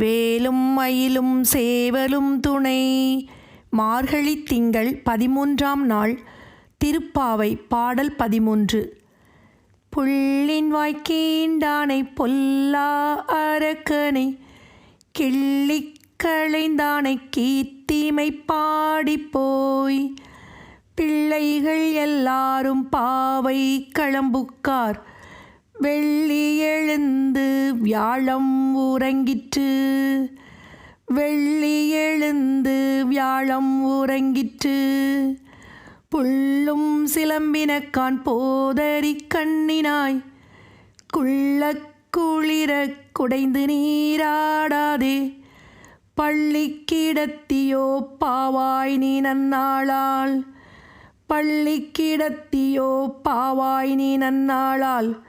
வேலும் மயிலும் சேவலும் துணை. மார்கழி திங்கள் பதிமூன்றாம் நாள் திருப்பாவை பாடல் பதிமூன்று. புள்ளின் வாய்க்கீண்டானை பொல்லா அரக்கனை கிள்ளிக்களைந்தானை கீர்த்திமை பாடிப்போய் பிள்ளைகள் எல்லாரும் பாவை களம்புக்கார் வெள்ளி எழுந்து வியாழம் உறங்கிற்று. வெள்ளி எழுந்து வியாழம் உறங்கிற்று. புள்ளும் சிலம்பினக்கான் போதறி கண்ணினாய். குள்ள குளிர குடைந்து நீராடாதே. பள்ளி கிடத்தியோ பாவாய் நீ நன்னாளால். பள்ளி கிடத்தியோ பாவாய் நீ நன்னாளால்.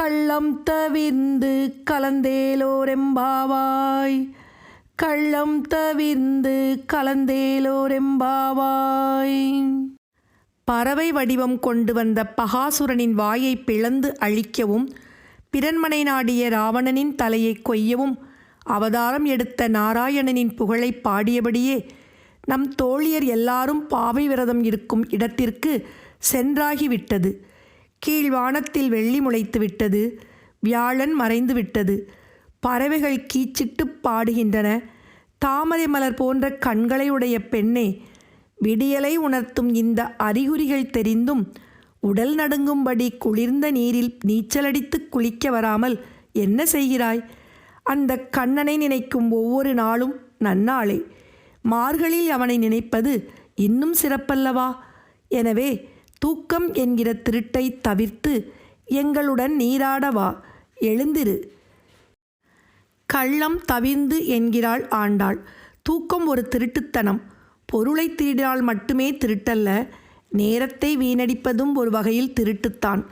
கள்ளம் தவிர்ந்து கலந்தேலோரெம்பாவாய். கள்ளம் தவிர்ந்து கலந்தேலோரெம்பாவாய். பறவை வடிவம் கொண்டு வந்த பகாசுரனின் வாயை பிளந்து அழிக்கவும் பிறன்மனை நாடிய ராவணனின் தலையை கொய்யவும் அவதாரம் எடுத்த நாராயணனின் புகழை பாடியபடியே நம் தோழியர் எல்லாரும் பாவை விரதம் இருக்கும் இடத்திற்கு சென்றாகிவிட்டது. கீழ்வானத்தில் வெள்ளி முளைத்து விட்டது. வியாழன் மறைந்து விட்டது. பறவைகள் கீச்சிட்டு பாடுகின்றன. தாமரை மலர் போன்ற கண்களை உடைய பெண்ணே விடியலை உணர்த்தும் இந்த அறிகுறிகள் தெரிந்தும் உடல் நடுங்கும்படி குளிர்ந்த நீரில் நீச்சலடித்து குளிக்க வராமல் என்ன செய்கிறாய்? அந்த கண்ணனை நினைக்கும் ஒவ்வொரு நாளும் நன்னாளே. மார்களில் அவனை நினைப்பது இன்னும் சிறப்பல்லவா? எனவே தூக்கம் என்கிற திருட்டை தவிர்த்து எங்களுடன் நீராட வா எழுந்திரு. கள்ளம் தவிர்ந்து என்கிறாள் ஆண்டாள். தூக்கம் ஒரு திருட்டுத்தனம். பொருளை திருடினால் மட்டுமே திருட்டல்ல நேரத்தை வீணடிப்பதும் ஒரு வகையில் திருட்டுத்தான்.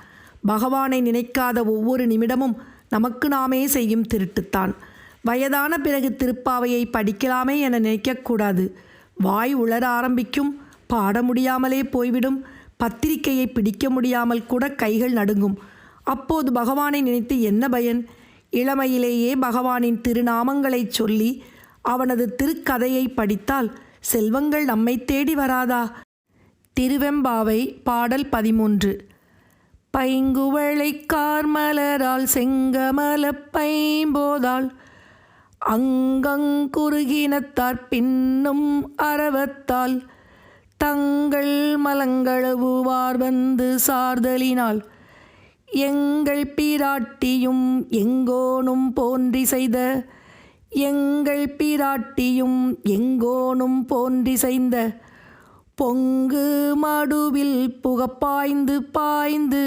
பகவானை நினைக்காத ஒவ்வொரு நிமிடமும் நமக்கு நாமே செய்யும் திருட்டுத்தான். வயதான பிறகு திருப்பாவையை படிக்கலாமே என நினைக்கக்கூடாது. வாய் உளர ஆரம்பிக்கும் பாட முடியாமலே போய்விடும் பத்திரிகையை பிடிக்க முடியாமல் கூட கைகள் நடுங்கும். அப்போது பகவானை நினைத்து என்ன பயன்? இளமையிலேயே பகவானின் திருநாமங்களைச் சொல்லி அவனது திருக்கதையை படித்தால் செல்வங்கள் நம்மை தேடி வராதா? திருவெம்பாவை பாடல் பதிமூன்று. பைங்குவளை கார்மலரால் செங்கமல பைம்போதால் அங்கங்குருகினத்தார் பின்னும் அரவத்தால் தங்கள் மலங்களவுவார் வந்து சார்தலினால் எங்கள் பிராட்டியும் எங்கோனும் போன்றி செய்த எங்கள் பிராட்டியும் எங்கோனும் போன்றி செய்த பொங்கு மடுவில் புகப்பாய்ந்து பாய்ந்து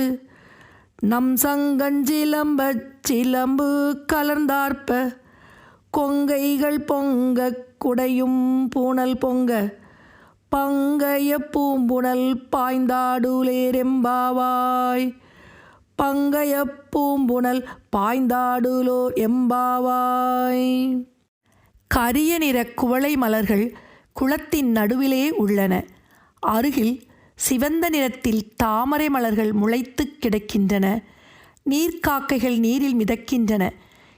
நம் சங்கஞ்சிலம்ப சிலம்பு கலர்ந்தார்ப்ப கொங்கைகள் பொங்க குடையும் பூனல் பொங்க பங்கைய பூம்புணல் பாய்ந்தாடுலேரெம்பாவாய். பங்கைய பூம்புணல் பாய்ந்தாடுலோ எம்பாவாய். கரிய நிற குவளை மலர்கள் குளத்தின் நடுவிலே உள்ளன. அருகில் சிவந்த நிறத்தில் தாமரை மலர்கள் முளைத்து கிடக்கின்றன. நீர்க்காக்கைகள் நீரில் மிதக்கின்றன.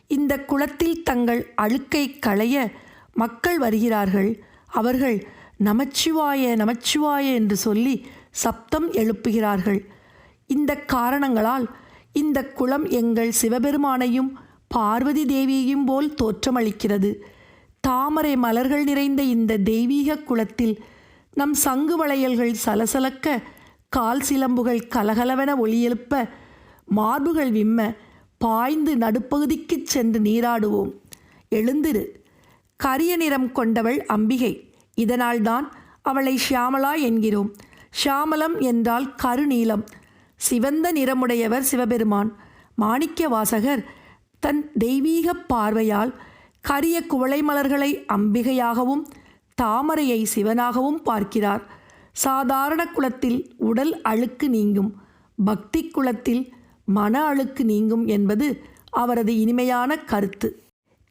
இந்த குளத்தில் தங்கள் அழுக்கை களைய மக்கள் வருகிறார்கள். அவர்கள் நமச்சிவாய நமச்சிவாய என்று சொல்லி சப்தம் எழுப்புகிறார்கள். இந்த காரணங்களால் இந்த குளம் எங்கள் சிவபெருமானையும் பார்வதி தேவியையும் போல் தோற்றமளிக்கிறது. தாமரை மலர்கள் நிறைந்த இந்த தெய்வீக குளத்தில் நம் சங்கு வளையல்கள் சலசலக்க கால் சிலம்புகள் கலகலவென ஒளியெழுப்ப மார்புகள் விம்ம பாய்ந்து நடுப்பகுதிக்குச் சென்று நீராடுவோம். எழுந்திரு. கரிய நிறம் கொண்டவள் அம்பிகை. இதனால்தான் அவளை ஷியாமலா என்கிறோம். ஷியாமலம் என்றால் கருநீலம். சிவந்த நிறமுடையவர் சிவபெருமான். மாணிக்க வாசகர் தன் தெய்வீக பார்வையால் கரிய குவளை மலர்களை அம்பிகையாகவும் தாமரையை சிவனாகவும் பார்க்கிறார். சாதாரண குலத்தில் உடல் அழுக்கு நீங்கும். பக்தி குலத்தில் மன அழுக்கு நீங்கும் என்பது அவரது இனிமையான கருத்து.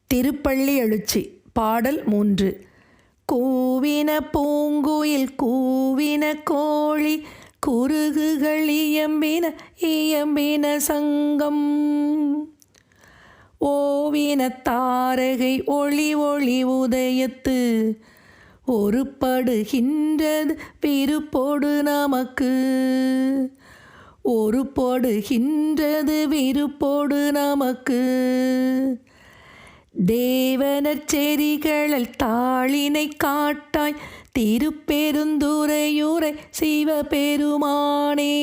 திருப்பள்ளி எழுச்சி பாடல் மூன்று. கூவின பூங்குயில் கூவின கோழி குறுகுகள் இயம்பின இயம்பின சங்கம். ஓவின தாரகை ஒளி ஒளி உதயத்து ஒருப்படுகின்றது விருப்போடு நமக்கு. ஒருப்படுகின்றது விருப்போடு நமக்கு. தேவனர் செரிகளில் தாளினை காட்டாய் திருப்பெருந்துரையுரை சிவபெருமானே.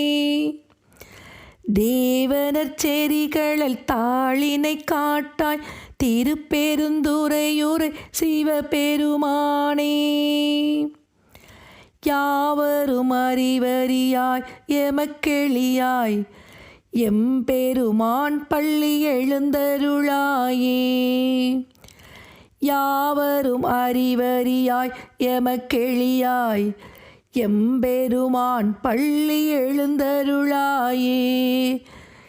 தேவனர் செரிகளில் தாளினை காட்டாய் திருப்பெருந்துரையுரை சிவபெருமானே. யாவரும் அறிவறியாய் எமக்கெளியாய் எம்பெருமான் பள்ளி எழுந்தருளாயே. யாவரும் அறிவறியாய் எமக்கெளியாய் எம்பெருமான் பள்ளி எழுந்தருளாயே.